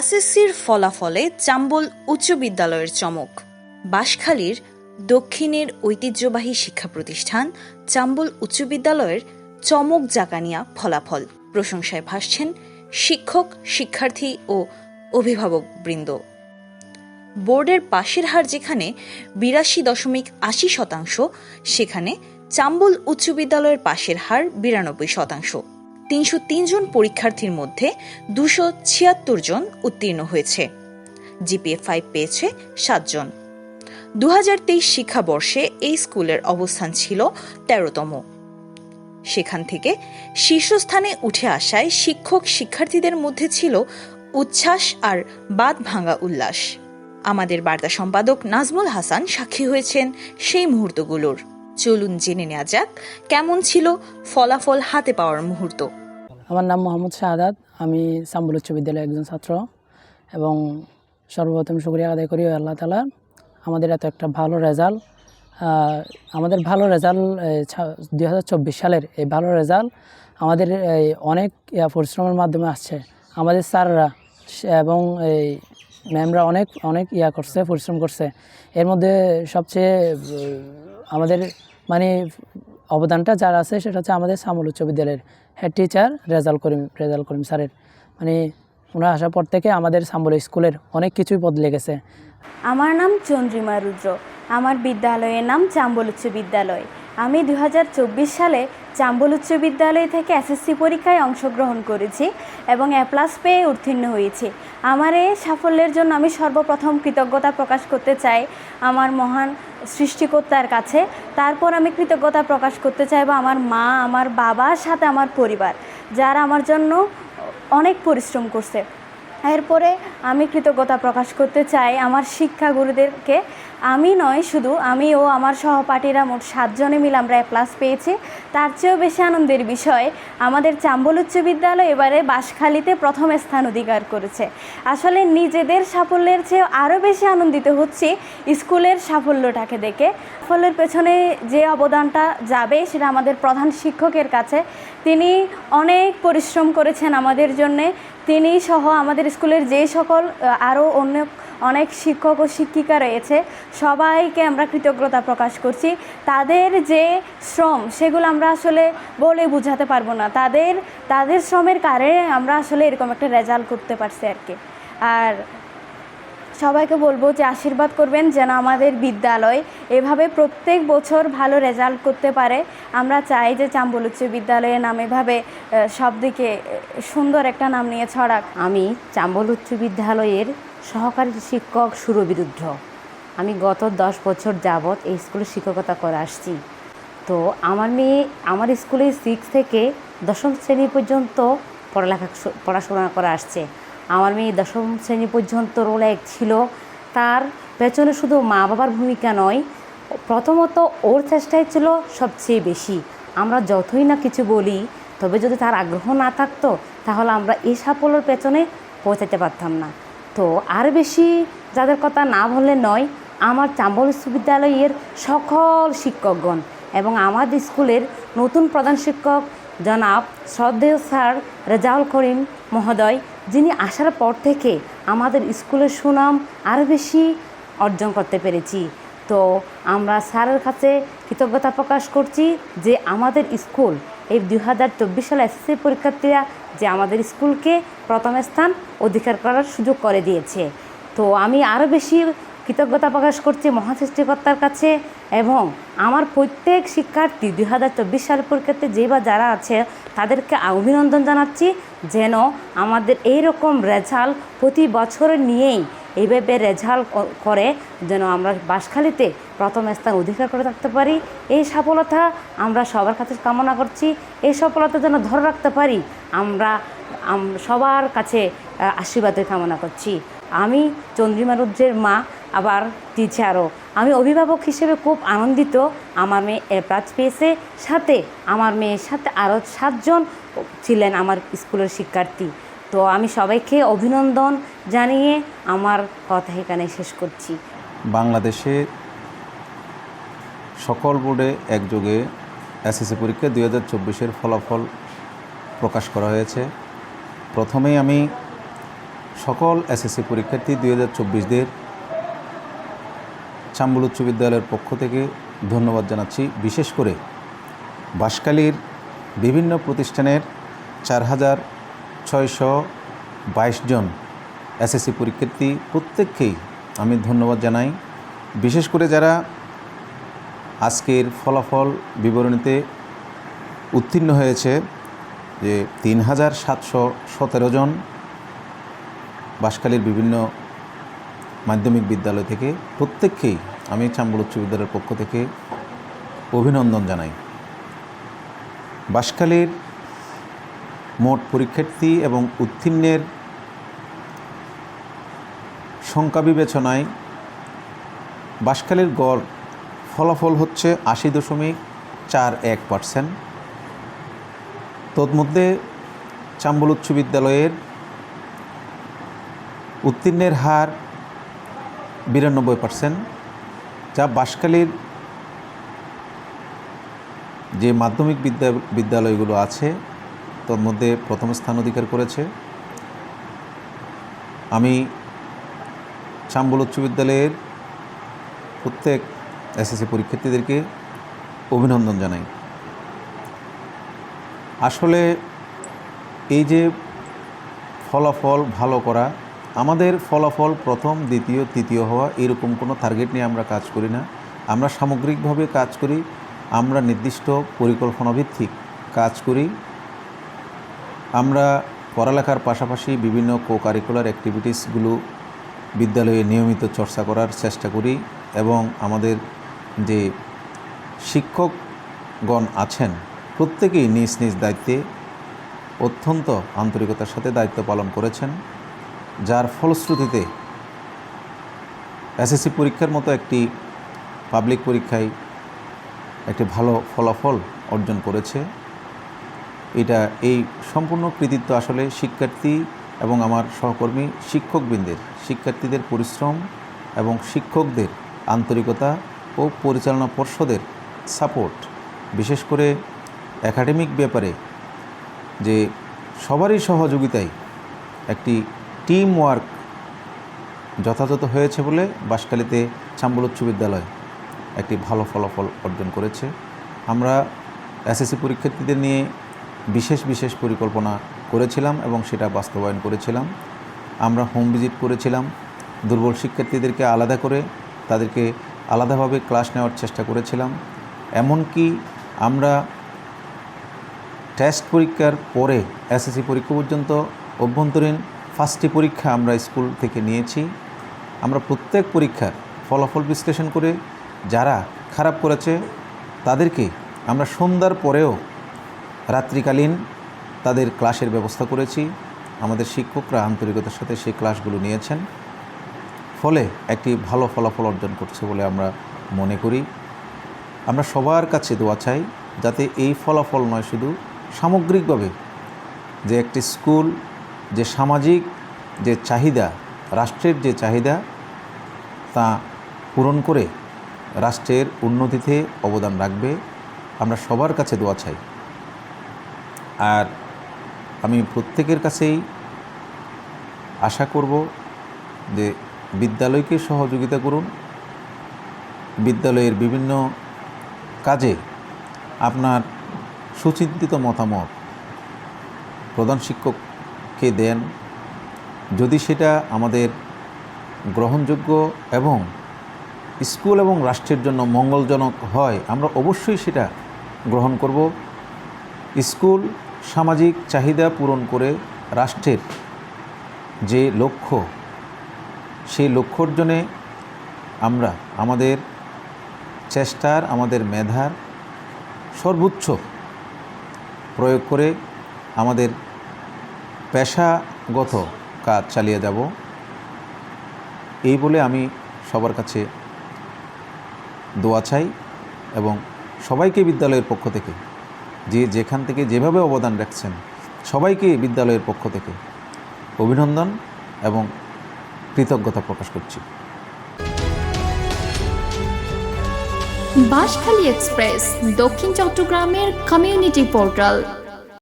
এসএসসির ফলাফলে চাম্বল উচ্চ বিদ্যালয়ের চমক। বাঁশখালীর দক্ষিণের ঐতিহ্যবাহী শিক্ষা প্রতিষ্ঠান চাম্বল উচ্চ বিদ্যালয়ের চমক জাকানিয়া ফলাফল। প্রশংসায় ভাসছেন শিক্ষক, শিক্ষার্থী ও অভিভাবকবৃন্দ। বোর্ডের পাশের হার যেখানে বিরাশি দশমিক আশি শতাংশ, সেখানে চাম্বল উচ্চ বিদ্যালয়ের পাশের হার বিরানব্বই শতাংশ। তিনশো জন পরীক্ষার্থীর মধ্যে দুশো ছিয়াত্তর জন উত্তীর্ণ হয়েছে। জিপিএ ফাইভ পেয়েছে সাতজন দু হাজার তেইশ শিক্ষাবর্ষে এই স্কুলের অবস্থান ছিল তেরোতম। সেখান থেকে শীর্ষস্থানে উঠে আসায় শিক্ষক শিক্ষার্থীদের মধ্যে ছিল উচ্ছ্বাস আর বাদ ভাঙা উল্লাস। আমাদের বার্তা সম্পাদক নাজমুল হাসান সাক্ষী হয়েছেন সেই মুহূর্তগুলোর। চলুন জেনে নেওয়া যাক, কেমন ছিল ফলাফল হাতে পাওয়ার মুহূর্ত। আমার নাম মোহাম্মদ শাহাদাত, আমি সাম্বুল উচ্চ বিদ্যালয়ের একজন ছাত্র এবং সর্বপ্রথম শুক্রিয়া আদায় করি আল্লাহ তালা আমাদের এত একটা ভালো রেজাল্ট আমাদের ভালো রেজাল্ট দুই হাজার চব্বিশ সালের এই ভালো রেজাল্ট আমাদের অনেক পরিশ্রমের মাধ্যমে আসছে। আমাদের স্যাররা এবং এই ম্যামরা অনেক অনেক ইয়া করছে, পরিশ্রম করছে। এর মধ্যে সবচেয়ে আমাদের মানে অবদানটা যার আছে সেটা হচ্ছে আমাদের সামল উচ্চ বিদ্যালয়ের হেড টিচার রেজাল করিম রেজাল করিম স্যারের। মানে ওনার আসার পর থেকে আমাদের সাম্বল স্কুলের অনেক কিছুই বদলে গেছে। আমার নাম চন্দ্রিমা রুদ্র। আমার বিদ্যালয়ের নাম চাম্বল উচ্চ বিদ্যালয়। আমি দু হাজার চব্বিশ সালে চাম্বল উচ্চ বিদ্যালয় থেকে এসএসসি পরীক্ষায় অংশগ্রহণ করেছি এবং এ প্লাস পেয়ে উত্তীর্ণ হয়েছি। আমার এই সাফল্যের জন্য আমি সর্বপ্রথম কৃতজ্ঞতা প্রকাশ করতে চাই আমার মহান সৃষ্টিকর্তার কাছে। তারপর আমি কৃতজ্ঞতা প্রকাশ করতে চাইব আমার মা, আমার বাবার সাথে আমার পরিবার, যারা আমার জন্য অনেক পরিশ্রম করছে। এরপরে আমি কৃতজ্ঞতা প্রকাশ করতে চাই আমার শিক্ষাগুরুদেরকে আমি নয়, শুধু আমি ও আমার সহপাঠীরা মোট সাতজনে মিলে আমরা প্লাস পেয়েছি। তার চেয়েও বেশি আনন্দের বিষয়, আমাদের চাম্বল উচ্চ বিদ্যালয় এবারে বাঁশখালীতে প্রথম স্থান অধিকার করেছে। আসলে নিজেদের সাফল্যের চেয়ে আরও বেশি আনন্দিত হচ্ছি স্কুলের সাফল্যটাকে দেখে। সাফল্যের পেছনে যে অবদানটা যাবে, সেটা আমাদের প্রধান শিক্ষকের কাছে। তিনি অনেক পরিশ্রম করেছেন আমাদের জন্যে। তিনি সহ আমাদের স্কুলের যে সকল আরও অন্য অনেক শিক্ষক ও শিক্ষিকা রয়েছে। সবাইকে আমরা কৃতজ্ঞতা প্রকাশ করছি। তাদের যে শ্রম, সেগুলো আমরা আসলে বলে বোঝাতে পারব না। তাদের তাদের শ্রমের কারণে আমরা আসলে এরকম একটা রেজাল্ট করতে পারছি আর কি। আর সবাইকে বলব যে আশীর্বাদ করবেন যেন আমাদের বিদ্যালয় এভাবে প্রত্যেক বছর ভালো রেজাল্ট করতে পারে। আমরা চাই যে চাম্বল উচ্চ বিদ্যালয়ের নাম এভাবে সব দিকে সুন্দর একটা নাম নিয়ে ছড়াক। আমি চাম্বল উচ্চ বিদ্যালয়ের সহকারী শিক্ষক সুরবিরুদ্ধ আমি গত দশ বছর যাবৎ এই স্কুলে শিক্ষকতা করে আসছি। তো আমার মেয়ে, আমার স্কুলে সিক্স থেকে দশম শ্রেণি পর্যন্ত পড়ালেখা পড়াশোনা করে আসছে। আমার মেয়ে দশম শ্রেণি পর্যন্ত রোল এক ছিল। তার পেছনে শুধু মা বাবার ভূমিকা নয়, প্রথমত ওর চেষ্টাই ছিল সবচেয়ে বেশি। আমরা যতই না কিছু বলি, তবে যদি তার আগ্রহ না থাকতো, তাহলে আমরা এই সাফল্যের পেছনে পৌঁছাতে পারতাম না। তো আর বেশি যাদের কথা না বললে নয়, আমার চাম্বল বিশ্ববিদ্যালয়ের সকল শিক্ষকগণ এবং আমাদের স্কুলের নতুন প্রধান শিক্ষক জনাব শ্রদ্ধেয় স্যার রেজাউল করিম মহোদয়, যিনি আসার পর থেকে আমাদের স্কুলের সুনাম আরও বেশি অর্জন করতে পেরেছি। তো আমরা স্যারের কাছে কৃতজ্ঞতা প্রকাশ করছি যে আমাদের স্কুল এই দুই হাজার চব্বিশ সালে এসএসসি পরীক্ষার্থীরা যে আমাদের স্কুলকে প্রথম স্থান অধিকার করার সুযোগ করে দিয়েছে। তো আমি আরও বেশি কৃতজ্ঞতা প্রকাশ করছি মহান সৃষ্টিকর্তার কাছে এবং আমার প্রত্যেক শিক্ষার্থী দুই হাজার চব্বিশ সালের পরীক্ষাতে যে বা যারা আছে, তাদেরকে অভিনন্দন জানাচ্ছি যেন আমাদের এই রকম রেজাল্ট প্রতি বছর নিয়েই এইভাবে রেজাল্ট করে যেন আমরা বাঁশখালীতে প্রথম স্থান অধিকার করে থাকতে পারি। এই সফলতা আমরা সবার কাছে কামনা করছি। এই সফলতা যেন ধরে রাখতে পারি, আমরা সবার কাছে আশীর্বাদের কামনা করছি। আমি চন্দ্রিমা রুদ্রের মা, আবার টিচারও আমি অভিভাবক হিসেবে খুব আনন্দিত। আমার মেয়ে এ পেয়েছে। সাথে আমার মেয়ের সাথে আরও সাতজন ছিলেন আমার স্কুলের শিক্ষার্থী। তো আমি সবাইকে অভিনন্দন জানিয়ে আমার কথা এখানে শেষ করছি। বাংলাদেশে সকল বোর্ডে একযোগে এসএসসি পরীক্ষা দুই হাজার চব্বিশের ফলাফল প্রকাশ করা হয়েছে। প্রথমেই আমি সকল এসএসসি পরীক্ষার্থী দুই হাজার চব্বিশদের চাম্বুল উচ্চ বিদ্যালয়ের পক্ষ থেকে ধন্যবাদ জানাচ্ছি। বিশেষ করে বাঁশখালীর বিভিন্ন প্রতিষ্ঠানের চার হাজার ছয়শো বাইশ জন এসএসসি পরীক্ষার্থী প্রত্যেককেই আমি ধন্যবাদ জানাই। বিশেষ করে যারা আজকের ফলাফল বিবরণীতে উত্তীর্ণ হয়েছে যে তিন হাজার সাতশো সতেরো জন বাঁশখালীর বিভিন্ন মাধ্যমিক বিদ্যালয় থেকে প্রত্যেককেই আমি চাম্বল উচ্চ বিদ্যালয়ের পক্ষ থেকে অভিনন্দন জানাই। বাঁশখালীর মোট পরীক্ষার্থী এবং উত্তীর্ণের সংখ্যা বিবেচনায় বাঁশখালীর গড় ফলাফল হচ্ছে আশি দশমিক চার এক পার্সেন্ট। তন্মধ্যে চাম্বল উচ্চ বিদ্যালয়ের উত্তীর্ণের হার বিরানব্বই পার্সেন্ট, যা বাঁশখালীর যে মাধ্যমিক বিদ্যা বিদ্যালয়গুলো আছে তোর মধ্যে প্রথম স্থান অধিকার করেছে। আমি চাম্বল উচ্চ বিদ্যালয়ের প্রত্যেক এসএসসি পরীক্ষার্থীদেরকে অভিনন্দন জানাই। আসলে এই যে ফলাফল ভালো করা, আমাদের ফলাফল প্রথম, দ্বিতীয়, তৃতীয় হওয়া এরকম কোনো টার্গেট নিয়ে আমরা কাজ করি না। আমরা সামগ্রিকভাবে কাজ করি, আমরা নির্দিষ্ট পরিকল্পনা ভিত্তিক কাজ করি। আমরা পড়ালেখার পাশাপাশি বিভিন্ন কো কারিকুলার অ্যাক্টিভিটিসগুলো বিদ্যালয়ে নিয়মিত চর্চা করার চেষ্টা করি এবং আমাদের যে শিক্ষকগণ আছেন প্রত্যেকেই নিজ নিজ দায়িত্বে অত্যন্ত আন্তরিকতার সাথে দায়িত্ব পালন করেছেন, যার ফলশ্রুতিতে এসএসসি পরীক্ষার মতো একটি পাবলিক পরীক্ষায় একটি ভালো ফলাফল অর্জন করেছে। এটা এই সম্পূর্ণ কৃতিত্ব আসলে শিক্ষার্থী এবং আমার সহকর্মী শিক্ষকবৃন্দের, শিক্ষার্থীদের পরিশ্রম এবং শিক্ষকদের আন্তরিকতা ও পরিচালনা পর্ষদের সাপোর্ট। বিশেষ করে একাডেমিক ব্যাপারে যে সবারই সহযোগিতায় একটি টিম ওয়ার্ক যথাযথ হয়েছে বলে বাঁশখালীতে চাম্বল উচ্চ বিদ্যালয় একটি ভালো ফলাফল অর্জন করেছে। আমরা এসএসসি পরীক্ষার্থীদের নিয়ে বিশেষ বিশেষ পরিকল্পনা করেছিলাম এবং সেটা বাস্তবায়ন করেছিলাম। আমরা হোম ভিজিট করেছিলাম। দুর্বল শিক্ষার্থীদেরকে আলাদা করে তাদেরকে আলাদাভাবে ক্লাস নেওয়ার চেষ্টা করেছিলাম। এমনকি আমরা টেস্ট পরীক্ষার পরে এসএসসি পরীক্ষা পর্যন্ত অভ্যন্তরীণ ফার্স্টটি পরীক্ষা আমরা স্কুল থেকে নিয়েছি। আমরা প্রত্যেক পরীক্ষার ফলাফল বিশ্লেষণ করে যারা খারাপ করেছে তাদেরকে আমরা সন্ধ্যার পরেও রাত্রিকালীন তাদের ক্লাসের ব্যবস্থা করেছি। আমাদের শিক্ষকরা আন্তরিকতার সাথে সেই ক্লাসগুলো নিয়েছেন। ফলে একটি ভালো ফলাফল অর্জন করছে বলে আমরা মনে করি। আমরা সবার কাছে দোয়া চাই যাতে এই ফলাফল নয় শুধু সামগ্রিকভাবে যে একটি স্কুল, যে সামাজিক যে চাহিদা, রাষ্ট্রের যে চাহিদা, তা পূরণ করে রাষ্ট্রের উন্নতিতে অবদান রাখবে। আমরা সবার কাছে দোয়া চাই। আর আমি প্রত্যেকের কাছেই আশা করব যে বিদ্যালয়কে সহযোগিতা করুন। বিদ্যালয়ের বিভিন্ন কাজে আপনার সুচিন্তিত মতামত প্রধান শিক্ষককে দেন। যদি সেটা আমাদের গ্রহণযোগ্য এবং স্কুল এবং রাষ্ট্রের জন্য মঙ্গলজনক হয়, আমরা অবশ্যই সেটা গ্রহণ করব। স্কুল সামাজিক চাহিদা পূরণ করে রাষ্ট্রের যে লক্ষ্য, সেই লক্ষ্য অর্জনে আমরা আমাদের চেষ্টার, আমাদের মেধার সর্বোচ্চ প্রয়োগ করে আমাদের পেশাগত কাজ চালিয়ে যাব। এই বলে আমি সবার কাছে দোয়া চাই এবং সবাইকে বিদ্যালয়ের পক্ষ থেকে যে যেখান থেকে যেভাবে অবদান রাখছেন, সবাইকে বিদ্যালয়ের পক্ষ থেকে অভিনন্দন এবং কৃতজ্ঞতা প্রকাশ করছি। বাঁশখালী এক্সপ্রেস, দক্ষিণ চট্টগ্রামের কমিউনিটি পোর্টাল